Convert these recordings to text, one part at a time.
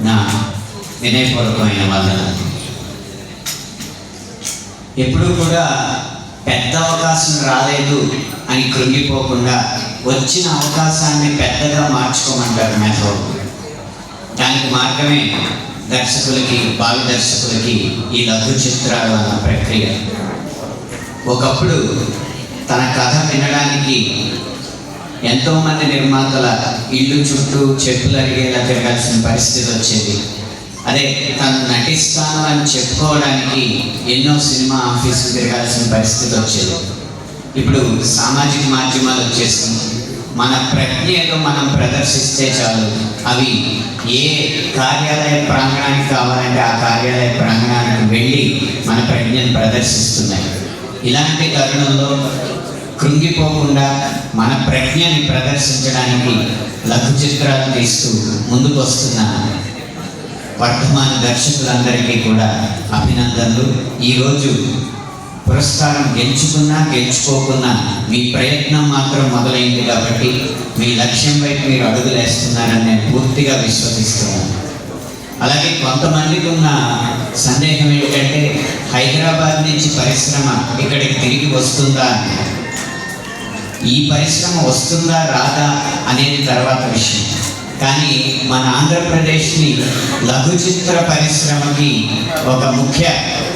నా వినయపూర్వకమైన వందనాలు. ఎప్పుడు కూడా పెద్ద అవకాశం రాలేదు అని కృంగిపోకుండా వచ్చిన అవకాశాన్ని పెద్దగా మార్చుకోమంటారు మెథడ్ దానికి మార్గమే దర్శకులకి భావి దర్శకులకి ఈ లఘు చిత్రాలు అన్న ప్రక్రియ. ఒకప్పుడు తన కథ వినడానికి ఎంతోమంది నిర్మాతల ఇల్లు చుట్టూ చెప్పులు అడిగేలా తిరగాల్సిన పరిస్థితి వచ్చింది. అదే తను నటిస్తాను అని చెప్పుకోవడానికి ఎన్నో సినిమా ఆఫీసులు తిరగాల్సిన పరిస్థితి వచ్చేది. ఇప్పుడు సామాజిక మాధ్యమాలు వచ్చేసింది మన ప్రజ్ఞ ఏదో మనం ప్రదర్శిస్తే చాలు. అవి ఏ కార్యాలయ ప్రాంగణానికి కావాలంటే ఆ కార్యాలయ ప్రాంగణానికి వెళ్ళి మన ప్రజ్ఞను ప్రదర్శిస్తున్నాయి. ఇలాంటి తరుణంలో కృంగిపోకుండా మన ప్రజ్ఞని ప్రదర్శించడానికి లఘు చిత్రాలు తీస్తూ ముందుకు వస్తున్న వర్ధమాన దర్శకులందరికీ కూడా అభినందనలు. ఈరోజు పురస్కారం గెలుచుకున్నా గెలుచుకోకున్నా మీ ప్రయత్నం మాత్రం మొదలైంది కాబట్టి మీ లక్ష్యం వైపు మీరు అడుగులేస్తున్నారని నేను పూర్తిగా విశ్వసిస్తున్నాను. అలాగే కొంతమందికి ఉన్న సందేహం ఏంటంటే హైదరాబాద్ నుంచి పరిశ్రమ ఇక్కడికి తిరిగి వస్తుందా అని ఈ పరిశ్రమ వస్తుందా రాదా అనేది తర్వాత విషయం. కానీ మన ఆంధ్రప్రదేశ్ని లఘు చిత్ర పరిశ్రమకి ఒక ముఖ్య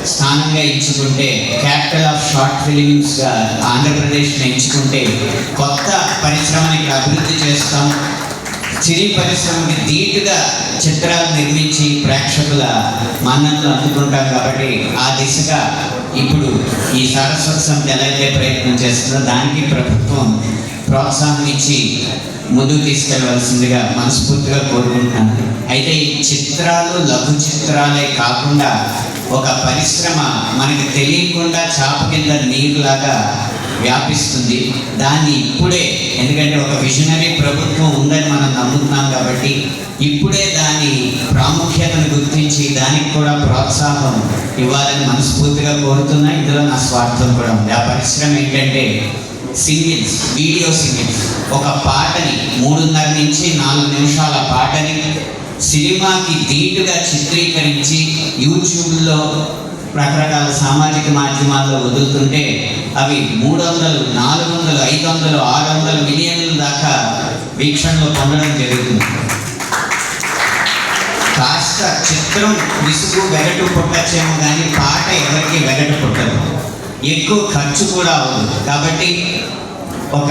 స్థానంగా ఎంచుకుంటే క్యాపిటల్ ఆఫ్ షార్ట్ ఫిలిమ్స్గా ఆంధ్రప్రదేశ్ని ఎంచుకుంటే కొత్త పరిశ్రమని ఇక్కడ అభివృద్ధి చేస్తాం. సినీ పరిశ్రమకి ధీటుగా చిత్రాలు నిర్మించి ప్రేక్షకుల మన్ననలు అందుకుంటాం కాబట్టి ఆ దిశగా ఇప్పుడు ఈ సరస్వతి సమితి ఎలా అయితే ప్రయత్నం చేస్తుందో దానికి ప్రభుత్వం ప్రోత్సాహం ఇచ్చి ముందుకు తీసుకెళ్ళవలసిందిగా మనస్ఫూర్తిగా కోరుకుంటున్నాను. అయితే ఈ చిత్రాలు లఘు చిత్రాలే కాకుండా ఒక పరిశ్రమ మనకి తెలియకుండా చాప కింద నీరులాగా వ్యాపిస్తుంది. దాన్ని ఇప్పుడే ఎందుకంటే ఒక విజనరీ ప్రభుత్వం ఉందని మనం నమ్ముతున్నాం కాబట్టి ఇప్పుడే దాని ప్రాముఖ్యతను గుర్తించి దానికి కూడా ప్రోత్సాహం ఇవ్వాలని మనస్ఫూర్తిగా కోరుతున్నా. ఇందులో నా స్వార్థం కూడా ఉంది. ఆ పరిశ్రమ ఏంటంటే సింగిల్స్ వీడియో సింగిల్స్. ఒక పాటని మూడున్నర నుంచి నాలుగు నిమిషాల పాటని సినిమాకి ధీటుగా చిత్రీకరించి యూట్యూబ్లో రకరకాల సామాజిక మాధ్యమాల్లో వదులుతుంటే అవి మూడు వందలు నాలుగు వందలు ఐదు వందలు ఆరు వందలు మిలియన్ల దాకా వీక్షణలు పొందడం జరుగుతుంది. కాస్త చిత్రం విసుగు వెగటు పుట్టచ్చేమో కానీ పాట ఎవరికి వెగటు పుట్టదు. ఎక్కువ ఖర్చు కూడా అవ్వదు. కాబట్టి ఒక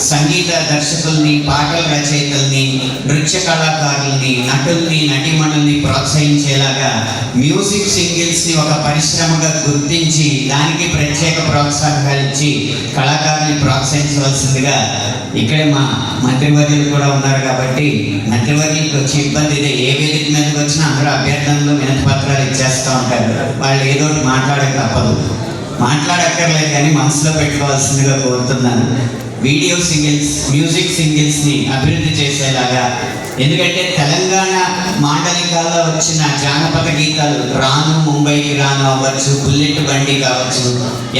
సంగీత దర్శకుల్ని పాటల రచయితల్ని నృత్య కళాకారుల్ని నటుల్ని నటిమణుల్ని ప్రోత్సహించేలాగా మ్యూజిక్ సింగిల్స్ని ఒక పరిశ్రమగా గుర్తించి దానికి ప్రత్యేక ప్రోత్సాహాలు ఇచ్చి కళాకారుల్ని ప్రోత్సహించవలసిందిగా ఇక్కడే మా మంత్రివర్యులు కూడా ఉన్నారు కాబట్టి మంత్రివర్యులకు వచ్చి ఇబ్బంది ఇదే. ఏ వేదిక మీదకి వచ్చినా అందరూ అభ్యర్థనలు వినతి పత్రాలు ఇచ్చేస్తూ ఉంటారు. వాళ్ళు ఏదో ఒకటి మాట్లాడక తప్పదు. మాట్లాడక్కర్లేదు కానీ మనసులో పెట్టుకోవాల్సిందిగా కోరుతున్నాను. వీడియో సింగిల్స్ మ్యూజిక్ సింగిల్స్ని అభివృద్ధి చేసేలాగా. ఎందుకంటే తెలంగాణ మాండలికాల్లో వచ్చిన జానపద గీతాలు రాను ముంబైకి రాను అవ్వచ్చు బుల్లెట్ బండి కావచ్చు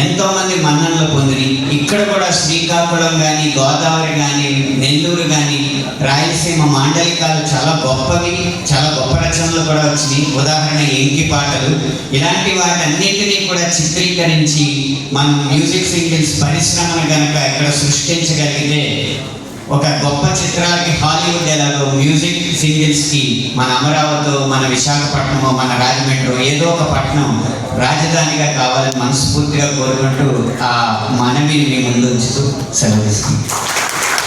ఎంతోమంది మన్ననలు పొందిని ఇక్కడ కూడా శ్రీకాకుళం కానీ గోదావరి కానీ నెల్లూరు కానీ రాయలసీమ మాండలికాలు చాలా గొప్పవి చాలా గొప్ప రచనలు కూడా వచ్చినాయి. ఉదాహరణ ఏంకి పాటలు. ఇలాంటి వాటన్నిటినీ కూడా చిత్రీకరించి మనం మ్యూజిక్ సింగిల్స్ పరిశ్రమను కనుక ఇక్కడ సృష్టించగలిగితే ఒక గొప్ప చిత్రాలకి హాలీవుడ్ ఎలాగో మ్యూజిక్ సింగిల్స్కి మన అమరావతి మన విశాఖపట్నము మన రాజమండ్రి ఏదో ఒక పట్టణం రాజధానిగా కావాలని మనస్ఫూర్తిగా కోరుకుంటూ ఆ మనవిని మీ ముందు ఉంచుతూ సెలవు